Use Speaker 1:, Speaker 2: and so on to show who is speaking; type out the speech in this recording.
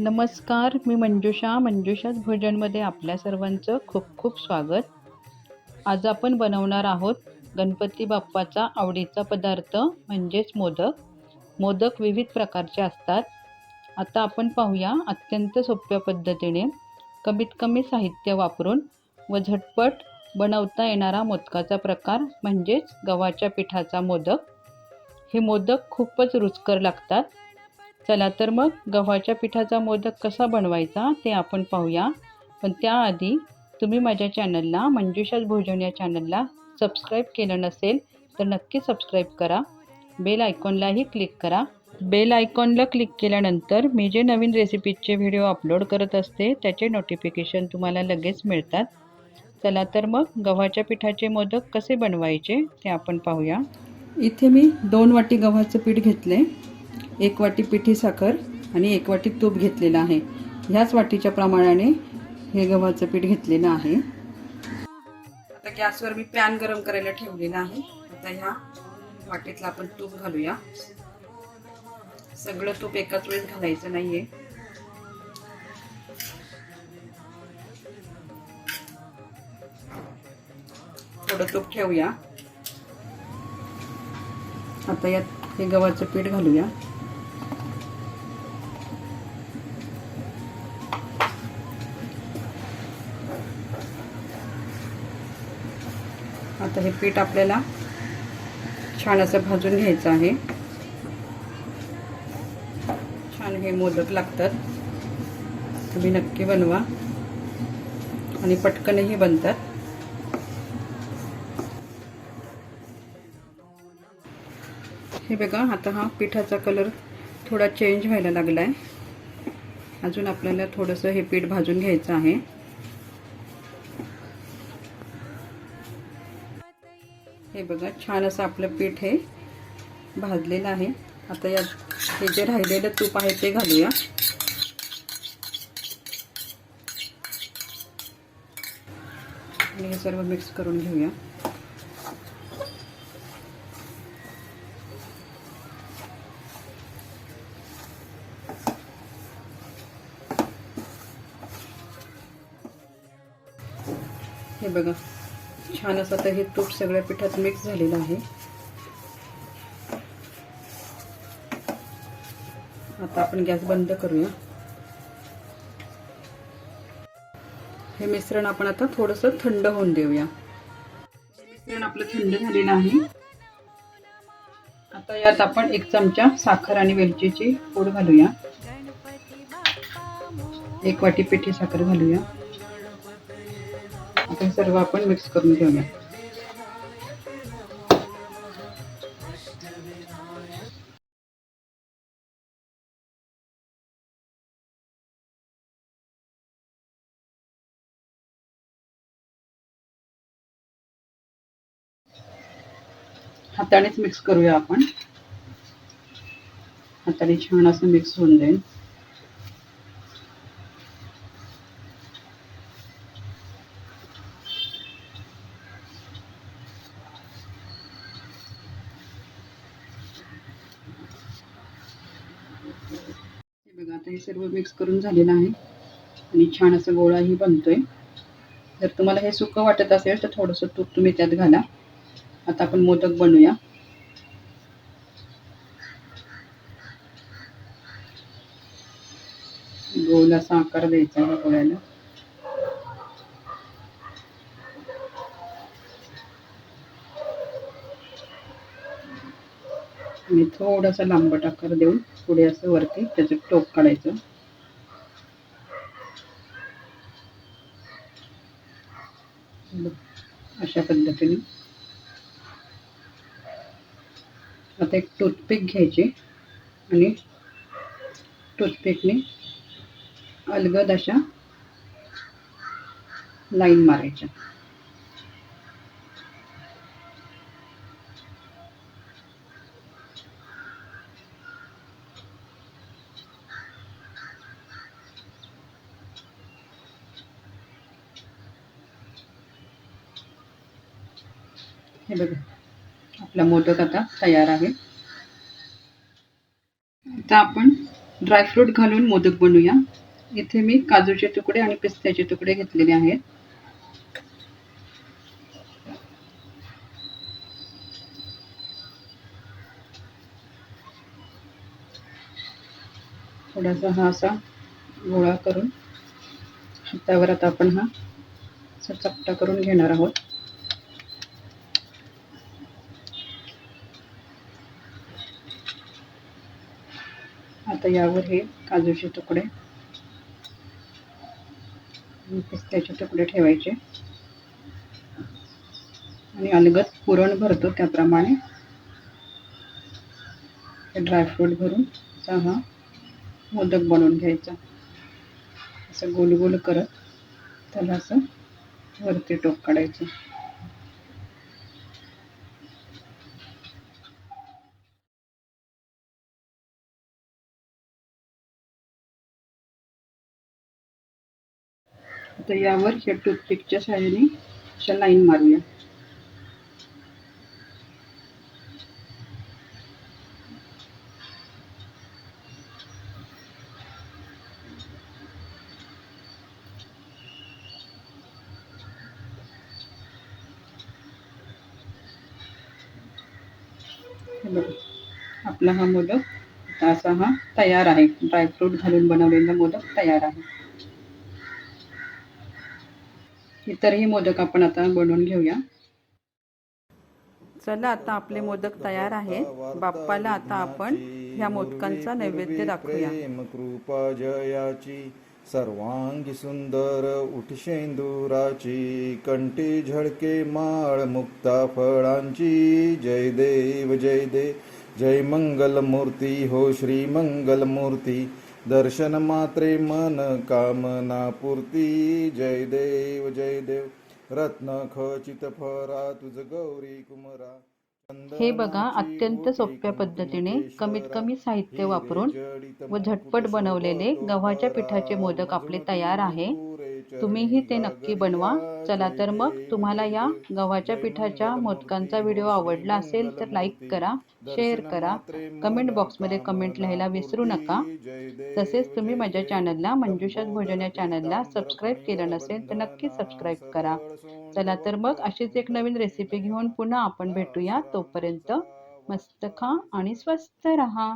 Speaker 1: नमस्कार मी मंजुषा. मंजुषाच भोजनमध्ये आपल्या सर्वांचं खूप खूप स्वागत. आज आपण बनवणार आहोत गणपती बाप्पाचा आवडीचा पदार्थ म्हणजेच मोदक. मोदक विविध प्रकारचे असतात. आता आपण पाहूया अत्यंत सोप्या पद्धतीने कमीत कमी साहित्य वापरून व झटपट बनवता येणारा मोदकाचा प्रकार म्हणजेच गव्हाच्या पिठाचा मोदक. हे मोदक खूपच रुचकर लागतात. चला तर मग गव्हाच्या पिठाचा मोदक कसा बनवायचा ते आपण पाहूया. पण त्याआधी तुम्ही माझ्या चॅनलला मंजुषाच भोजन या चॅनलला सबस्क्राईब केलं नसेल तर नक्की सबस्क्राईब करा. बेल आयकॉनलाही क्लिक करा. बेल आयकॉनला क्लिक केल्यानंतर मी जे नवीन रेसिपीचे व्हिडिओ अपलोड करत असते त्याचे नोटिफिकेशन तुम्हाला लगेच मिळतात. चला तर मग गव्हाच्या पिठाचे मोदक कसे बनवायचे ते आपण पाहूया. इथे मी दोन वाटी गव्हाचं पीठ घेतले एक वाटी पिठी साखर आणि एक वाटी तूप घेतलेलं आहे. ह्याच वाटीच्या प्रमाणाने हे गव्हाचं पीठ घेतलेलं आहे. आता गॅसवर मी पॅन गरम करायला ठेवलेला आहे. आता ह्या वाटीतला आपण तूप घालूया. सगळं तूप एकाच वेळेस घालायचं नाहीये. थोडं तूप ठेवूया. आता यात हे गव्हाचं पीठ घालूया. आता हे पीठ आपल्याला छान असं भाजून घ्यायचं आहे. छान हे मोदक लागतात. तुम्ही नक्की बनवा. आणि पटकनही बनतात. हे बघा आता हा पिठाचा कलर थोडा चेंज व्हायला लागला आहे अजून आपल्याला थोडंसं हे पीठ भाजून घ्यायचं आहे. बघा छान असं आपलं पीठ हे भाजलेलं आहे. आता या हे जे राहिलेलं तूप आहे ते घालूया. आणि हे सर्व मिक्स करून घेऊया. हे बघा छान असं आता हे तूप सगळ्या पिठात मिक्स झालेलं आहे. आता आपण गॅस बंद करूया. हे मिश्रण आपण आता थोडस थंड होऊन देऊया. मिश्रण आपलं थंड झालेलं आहे. आता यात आपण एक चमचा साखर आणि वेलचीची पूड घालूया. एक वाटी पिठी साखर घालूया. आता सर्व आपण मिक्स घेऊया. हातानेच मिक्स करूया आपण. हाताने छान मिक्स होऊन आता हे सर्व मिक्स करून झालेलं आहे. आणि छान असं गोळाही बनतोय. जर तुम्हाला हे सुकं वाटत असेल तर थोडंसं तूप तुम्ही त्यात घाला. आता आपण मोदक बनवूया. गोल असा आकार द्यायचा आहे गोळ्याला. आणि थोडासा लांबट आकार देऊन पुढे असं वरती त्याचं टोक काढायचं. अशा पद्धतीने. आता एक टूथपिक घ्यायची आणि टूथपिकने अलगद अशा लाईन मारायच्या. हे बघा. आपला मोदक आता तयार आहे. आता आपण ड्रायफ्रूट घालून मोदक बनवूया. इथे मी काजूचे तुकडे आणि पिस्त्याचे तुकडे घेतलेले आहेत. थोडासा हा असा गोळा करून हातावर आता आपण हा चपटा करून घेणार आहोत. आता यावर हे काजूचे तुकडे. पिस्त्याचे तुकडे ठेवायचे. आणि अलगद पुरण भरतो त्याप्रमाणे. हे ड्रायफ्रूट भरून असा हा मोदक बनवून घ्यायचा. असं गोल गोल करत त्याला असं वरती टोक काढायचं. आता यावर ह्या टूथपिकच्या सहाय्याने अशा लाईन मारूया. बघा आपला हा मोदक असा हा तयार आहे. ड्रायफ्रूट घालून बनवलेला मोदक तयार आहे. इतरही मोदक आपण आता बनवून घेऊया. चला आता आपले मोदक तयार आहेत. बाप्पाला आता आपण ह्या मोदकांचा नैवेद्य दाखवूया.
Speaker 2: कृपा जयाची सर्वांगी सुंदर उठशेंदुराची कंठी झळके माळ मुक्ता फळांची. जय देव जय देव जय मंगल मूर्ती हो श्री मंगल मूर्ती दर्शन मात्रे मन कामना पूर्ती जय देव जय देव. रत्न खचित फरा तुझ गौरी कुमरा.
Speaker 1: हे बघा अत्यंत सोप्या पद्धतीने कमीत कमी साहित्य वापरून व झटपट बनवलेले गव्हाच्या पिठाचे मोदक आपले तयार आहे. तुम्हीही ते नक्की बनवा. चला तर मग तुम्हाला या गव्हाच्या पिठाच्या मोदकांचा व्हिडिओ आवडला असेल तर लाईक करा शेअर करा. कमेंट बॉक्समध्ये कमेंट लिहायला विसरू नका. तसेच तुम्ही माझ्या चॅनलला मंजुषात भोजन या चॅनलला सबस्क्राईब केलं नसेल तर नक्की सबस्क्राईब करा. चला तर मग अशीच एक नवीन रेसिपी घेऊन पुन्हा आपण भेटूया. तोपर्यंत मस्त खा आणि स्वस्त रहा.